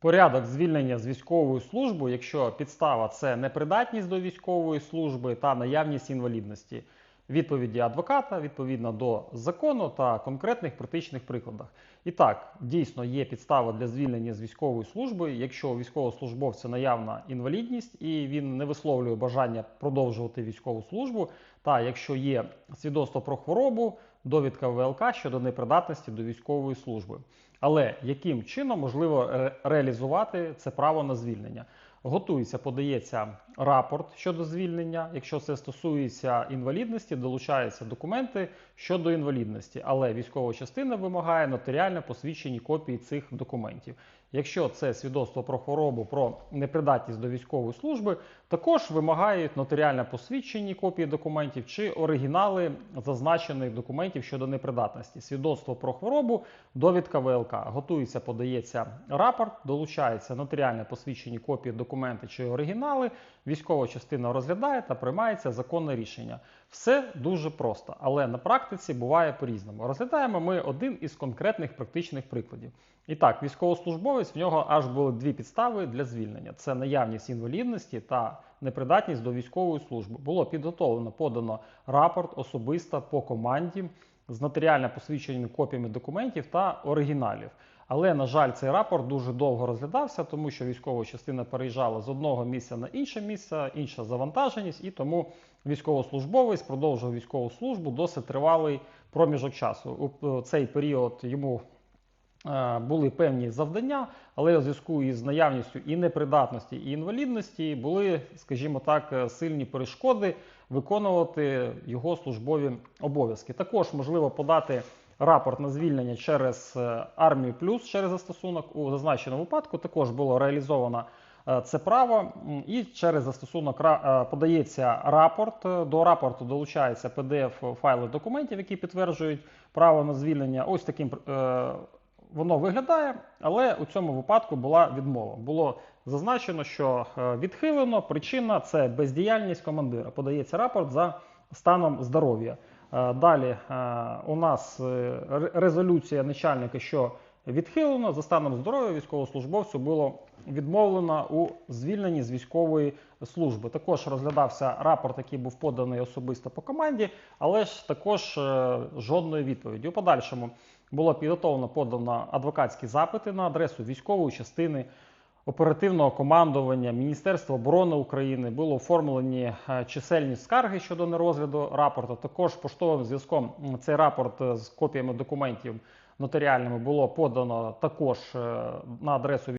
Порядок звільнення з військової служби, якщо підстава це непридатність до військової служби та наявність інвалідності. Відповіді адвоката відповідно до закону та конкретних практичних прикладах. І так, дійсно є підстава для звільнення з військової служби, якщо у військовослужбовця наявна інвалідність і він не висловлює бажання продовжувати військову службу, та якщо є свідоцтво про хворобу, довідка ВЛК щодо непридатності до військової служби. Але яким чином можливо ре- реалізувати це право на звільнення? Готується, подається рапорт щодо звільнення. Якщо це стосується інвалідності, долучаються документи щодо інвалідності, але військова частина вимагає нотаріально посвідчені копії цих документів. Якщо це свідоцтво про хворобу, про непридатність до військової служби, також вимагають нотаріально посвідчені копії документів чи оригінали зазначених документів щодо непридатності. Свідоцтво про хворобу, довідка ВЛК. Готується, подається рапорт, долучаються нотаріально посвідчені копії документи чи оригінали. Військова частина розглядає та приймається законне рішення. Все дуже просто, але на практиці буває по-різному. Розглядаємо ми один із конкретних практичних прикладів. І так, військовослужбовець в нього аж були дві підстави для звільнення: це наявність інвалідності та непридатність до військової служби. Було підготовлено, подано рапорт особисто по команді з нотаріально посвідченими копіями документів та оригіналів. Але, на жаль, цей рапорт дуже довго розглядався, тому що військова частина переїжджала з одного місця на інше місце, інша завантаженість, і тому військовослужбовець продовжував військову службу досить тривалий проміжок часу. У цей період йому е, були певні завдання, але у зв'язку із наявністю і непридатності, і інвалідності були, скажімо так, е, сильні перешкоди виконувати його службові обов'язки. Також можливо подати рапорт на звільнення через е, армію плюс через застосунок. У зазначеному випадку також було реалізовано е, це право, і через застосунок е, подається рапорт. Е, До рапорту долучається PDF файли документів, які підтверджують право на звільнення. Ось таким е, воно виглядає, але у цьому випадку була відмова. Було зазначено, що е, відхилено. Причина це бездіяльність командира. Подається рапорт за станом здоров'я. Е, Далі е, у нас резолюція начальника, що відхилено за станом здоров'я військовослужбовцю було відмовлено у звільненні з військової служби. Також розглядався рапорт, який був поданий особисто по команді, але ж також е, жодної відповіді. У подальшому було підготовлено подано адвокатські запити на адресу військової частини. Оперативного командування Міністерства оборони України було оформлені е, чисельні скарги щодо нерозгляду рапорту. Також поштовим зв'язком цей рапорт е, з копіями документів нотаріальними було подано також на адресу